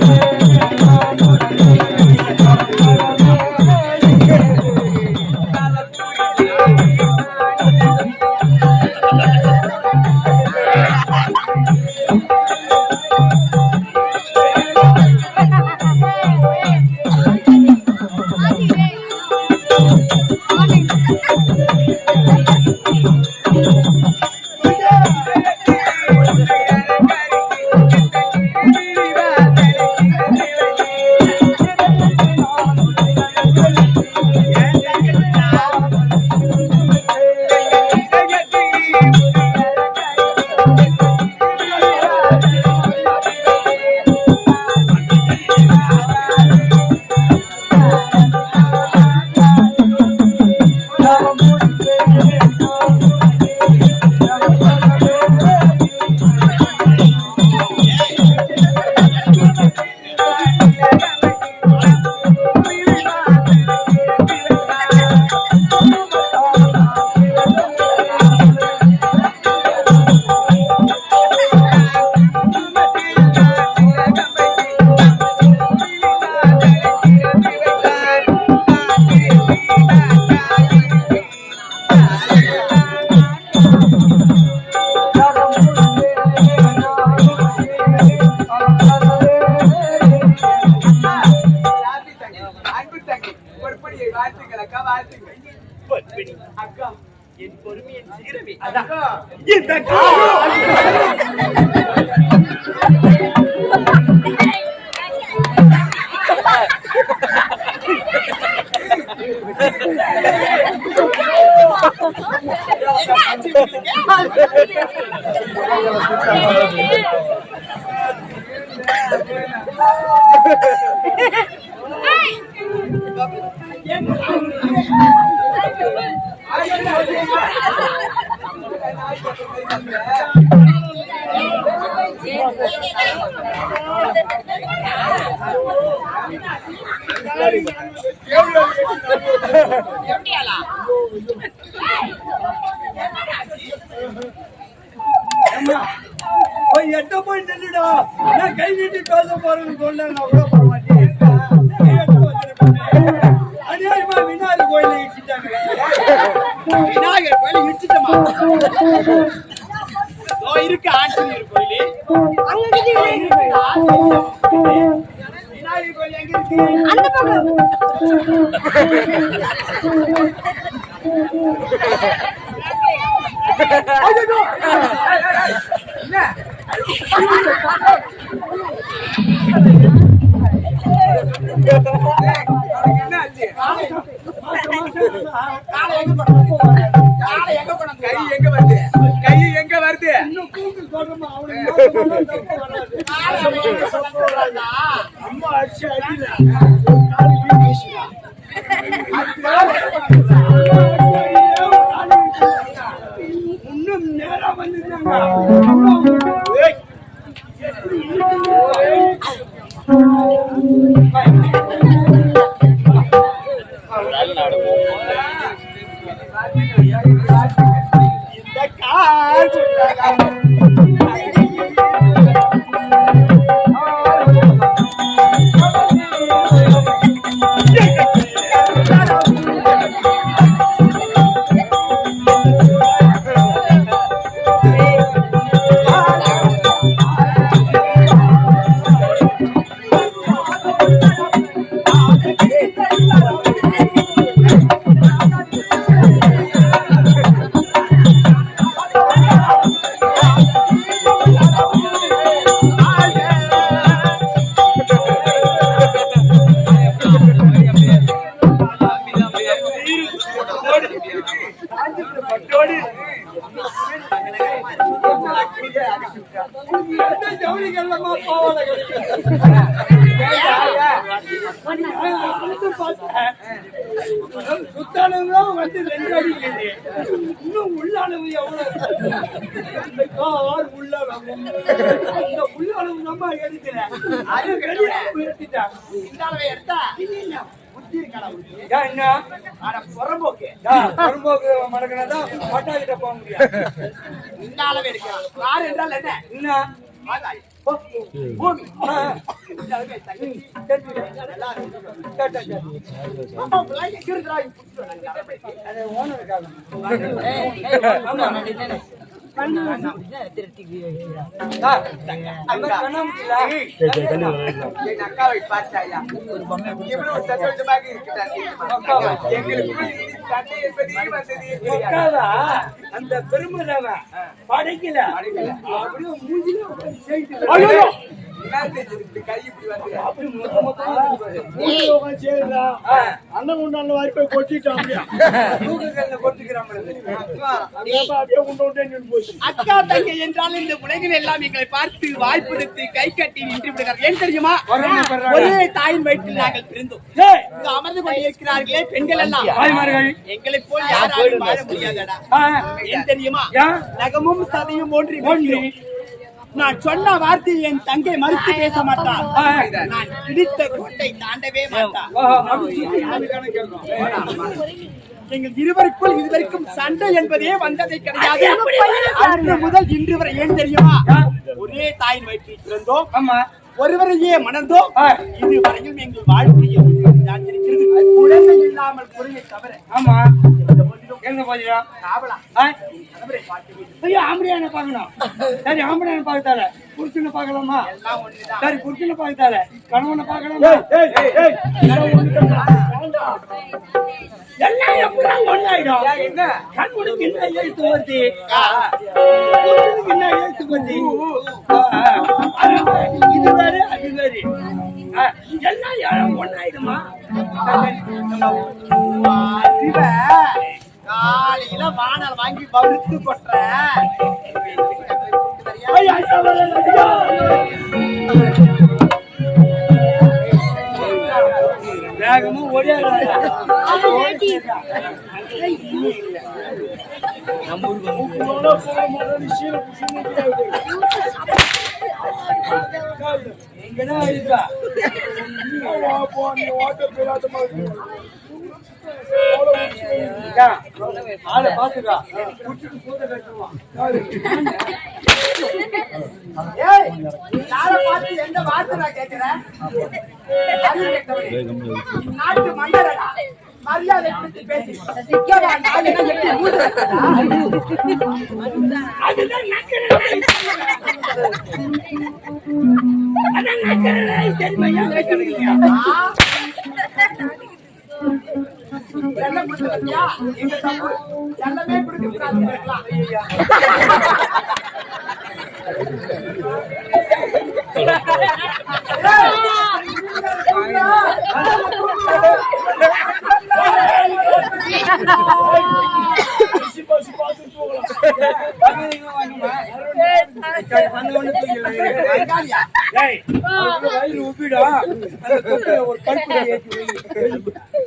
you என் எட்ட போய் நின்னுடா நான் கை நீட்டி பேச போறேன்னு சொன்னேன் நான் கூட போக மாட்டேன் அநியாயமா விநாயகர் கோயில. இடிச்சிட்டாங்க விநாயகர் கோயில் இடிச்சிட்டமா இருக்கு ஆஞ்சநேயர் கோயில். அங்க இருக்கு உனக்கு என்ன ஆச்சு? போனோம் கை எங்க வருது கை எங்க வருது இன்னும் கூப்பிட்டு சொல்றமா அவனுக்கு Xe 了 சுத்தளவுலாம் வந்து ரெண்டு அடி இருக்குது. இன்னும் உள்ளளவு எவ்வளவு? இந்த கார் நம்ம எடுக்கல. அது எடுத்துட்டான். இந்த அளவை எடுத்தா புத்தி இருக்கா உனக்கு ஏன் என்ன? அட புறம்போக்கு. மடக்கினாதான் போக முடியும். இந்த அளவு எடுக்கலாம் கார் என்றால் என்ன? என்ன? ஆகாயம் பூமி. ஆ, உண்டாலுமே தங்கச்சி நல்லா இருக்கு. அக்காவை பார்த்தாயா இவ்வளவு சந்தோஷமாக இருக்கிறார் என்பதே அந்த பெருமைதாவ படைக்கல அப்படியே மூஞ்சில அண்ணன் உண்டான வாய்ப்பை கொட்டிட்டான் அக்கா தங்கை என்றால் இந்த உலகில் எல்லாம் எங்களை பார்த்து வாய்ப்படுத்தி கை கட்டி நின்று விடுகிறார் ஏன் தெரியுமா. ஒரே தாயின் வயிற்றில் நாங்கள் பிறந்தோம் அமர்ந்து கொண்டு இருக்கிறார்களே பெண்கள் எல்லாம். எங்களை போல் யாராலும் வாழ முடியாதடா ஏன் தெரியுமா? நகமும் சதையும் ஒன்றி ஒன்றி. நான் சொன்ன வார்த்தையை என் தங்கை மறுத்து பேச மாட்டான் நான் பிடித்த கோட்டை தாண்டவே கேட்கணும். எங்கள் இருவருக்குள் இதுவரைக்கும் சண்டை என்பதே வந்ததை கிடையாது அன்று முதல் இன்று வரை ஏன் தெரியுமா ஒரே தாயின் வயிற்றில் பிறந்தோம் ஆமா ஒருவரையே மணந்தோம் ஆ. இதுவரையும் எங்கள் வாழ்க்கையில் இருக்கிறது குழந்தை இல்லாமல் குறையை தவிர ஆமா எங்க விடு. ஐயோ ஆம்பளையான பார்க்கணும். சரி ஆம்பளையான பார்க்கத்தால. புருஷனை பார்க்கலாமா? சரி புருஷனை பார்க்கத்தால. கணவனை பார்க்கலாமா? எல்லாம் எப்படிதான் ஒண்ணாயிடும்? ஏன் என்ன? என்ன எழுத்து புருஷனுக்கு என்ன எழுத்து வருது? ஆ, ஆ. அது வேறு, இது வேறு அது வேறு ஆ, எல்லாம் ஒண்ணாயிடுமா? அறிவ காலையில வானல் வாங்கி வறுத்து கொட்டுற. வேகமா இருக்கா அக்கா, ஆளை பாத்துக்கா குடிச்சிட்டு சூத கட்டுவான் எந்த வார்த்தை நான் கேட்கிறேன் நாட்டு மன்னரடா மரியாதை கொடுத்து பேசி அதுதான் தெரியுமா? ஏன் ஒரு கற்பூரம் ஏற்றி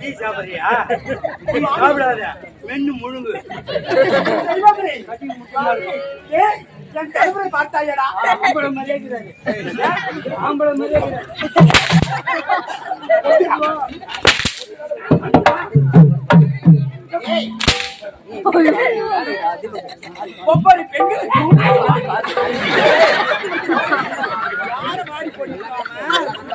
டீ சாப்பிடுறியா? டீ சாப்பிடாத. மென்னு முழுங்கு. என் கணவரை பார்த்தாயடா ஆம்பளை இருக்கிறாரு. ஆம்பளை. ஒவ்வொரு பெண்களுக்கு யாரை வாடி வாடி போனீங்க ஆமா, அடிச்ச பாருங்க, எட்டு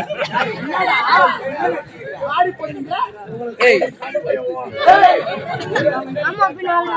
எடுத்து கட்டி போறாங்க. வாடி போனீங்க கூப்பிடல எவ்வளவு முடியும்? வாடி போனீங்க சத்தியமா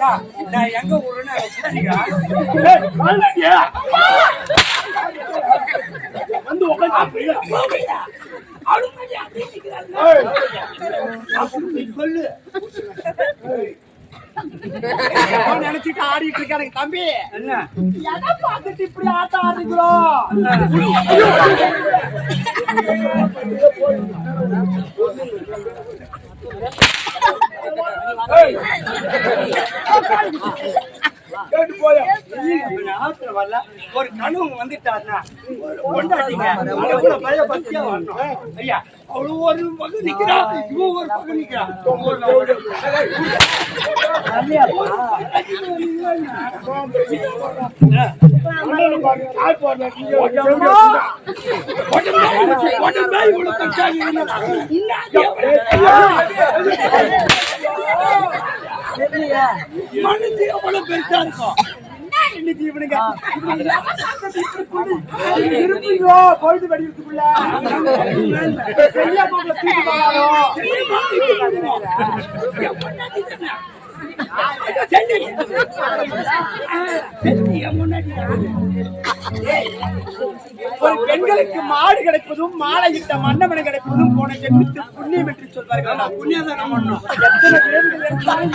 ஆ, நான் எங்க ஊருன்னு. வந்து உட்காந்து சொல்லு நினைச்சிட்டு ஆடிட்டு இருக்க எனக்கு தம்பி என்ன எதை பார்த்துட்டு இப்படி ஆட்டம் ஆடுறீங்களோ ஏய். கேட்டு போயா. இப்ப நான் ஆத்துல வரல. ஒரு கனவு வந்துட்டாருன்னா வரணும் ஐயா அவ்வளவு ஒரு பக்கம் நிக்கிறா இவன் ஒரு பக்கம் நிக்கிறா மனசு எவ்வளவு பெருசா இருக்கும் இன்னைக்கு இவனுங்க இருப்பீங்களோ? பொழுது வெடிக்கிறதுக்குள்ள சரியா போகல ஒரு பெண்களுக்கு மாடு கிடைப்பதும் மாலையிட்ட மன்னவன் கிடைப்பதும் போன ஜென்மத்து புண்ணியம் என்று சொல்வார்கள். புண்ணியதானம் பண்ணணும் எத்தனை பேர்கள் இருந்தாலும்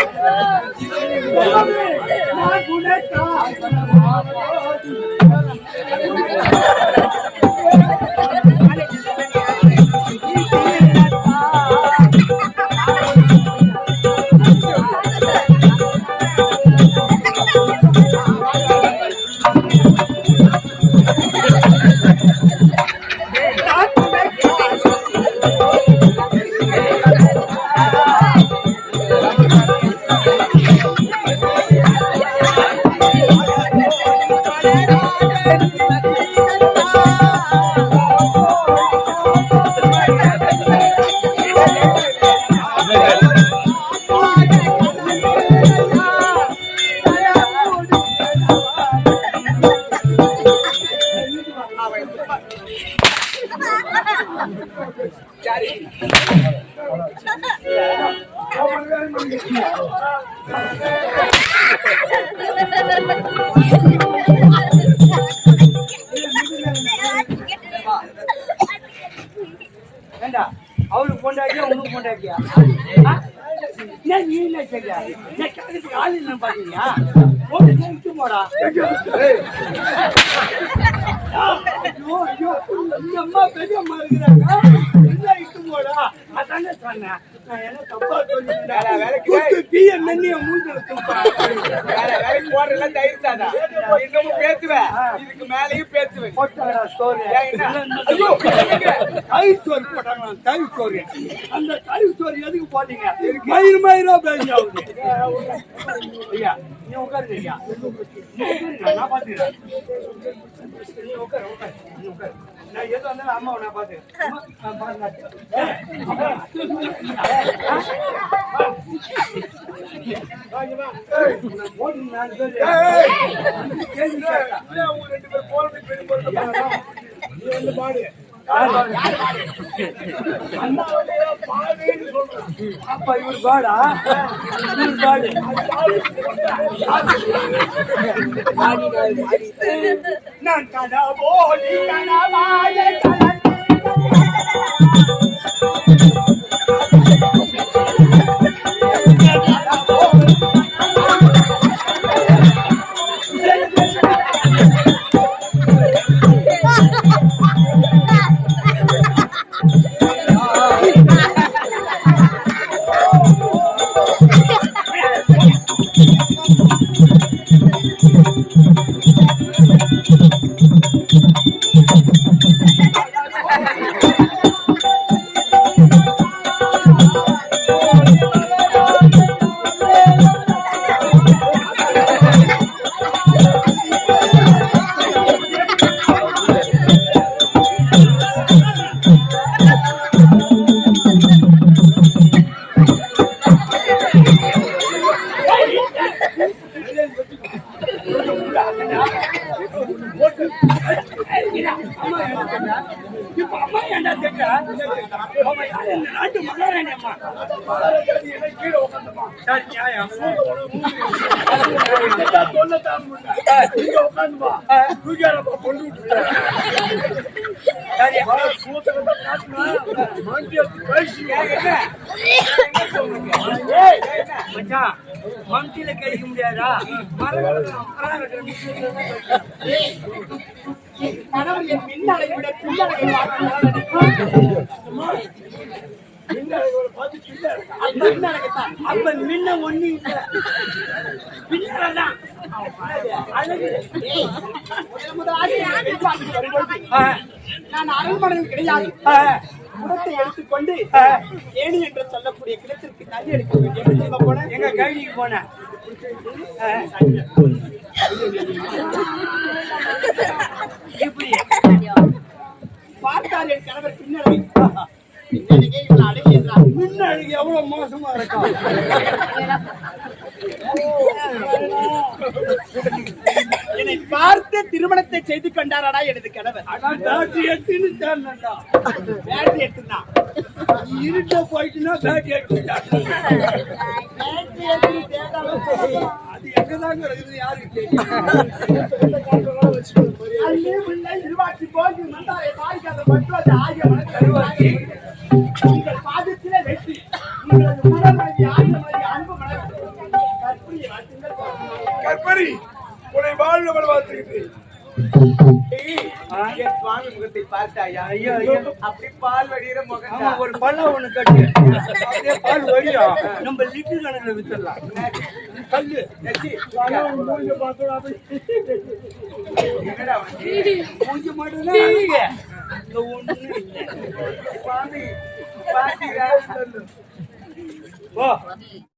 Oh. ஆ? ஏன் நீ என்ன செய்ய ஏன் கேட்கறதுக்கு ஆள் இல்லைன்னு பாத்தீங்களா போட்டு நிறுத்து போடா. ஐயோ ஐயோ அம்மா பெரிய அம்மா இருக்கிறாங்க. என்ன இட்டு போடா? அதானே சொன்னேன். நான் என்ன தப்பா வேலைக்கு சொல்லிட்டேன் தீய வேலைக்கு தயிர் பேசுவேன் இதுக்கு மேலேயும் பேசுவேன்? தயிர் சோறு போட்டாங்களா தயிர் சோறு. அந்த தயிர் சோறு எதுக்கு போட்டீங்க? மயிர் மயிரா பேசி ஐயா நீ உட்காருங்க ஐயா. நீ உட்காருங்க, நான் பாத்துக்கிறேன் நீ உட்காரு உட்காரு நீ உட்காரு. நான் எது வந்தாலும் அம்மாவை நான் பாத்துக்கிறேன் போட்டு பாடு. அப்பா இவர் பாடா இவர் பாடு. நான் கனவோடி கனவாய கலந்து போட்டு இப்ப அம்மா ஏன்டா நாட்டு மகாராணி அம்மா. கீழே உட்காந்துமா சரி, நியாயம். உட்காந்துமா தூக்கியாரப்பா கொண்டு கழிக்க முடியாதா மரம் கணவர் என் பின்னடை விட பின்னடைத்தான் அப்ப முன்ன ஒண்ணு முதலாக நான் அரண்மனையில் கிடையாது. குடத்தை எடுத்துக்கொண்டு ஏணி என்று சொல்லக்கூடிய கிடத்திற்கு தண்ணி எடுக்க வேண்டிய எங்க கைதிக்கு போனேன் பார்த்தார் என் கணவர் பின்னடை பின்னடையே இவன் அடங்கி என்றார் முன்னாடி எவ்வளவு மோசமா இருக்கும் என்னை பார்த்து திருமணத்தை செய்து கொண்டாரடா எனது கணவர் பேட்டரி எடுத்துன்னு தேடினேன்டா. வேண்டி எடுத்துதான் இருட்ட போயிட்டுன்னா பேட்டரி எடுத்துட்டாங்க வேண்டி எடுத்து இருவாட்சி போகி மந்தாரை ஆகிய உங்கள் பாதத்திலே வெற்றி உங்களது மனமழகி ஆகிய மழகி அன்பு மலர் கற்புரிய வாழ்த்துங்கள் கற்பரி உன்னை வாழ்வு வாழ்த்துக்கிட்டு என் சுவாமி முகத்தை பார்த்தாயா ஐயோ, ஐயோ. அப்படி பால் வடிகிற முகம் ஒரு பள்ளம் ஒண்ணு கட்டு அப்படியே பால் வழியும் நம்ம லிட்டர் கணக்குல வித்துடலாம். கல்லு. மூஞ்ச பார்த்தோம் அப்படி மூஞ்சி மட்டும்தான் அழகு. இல்லை. ஓ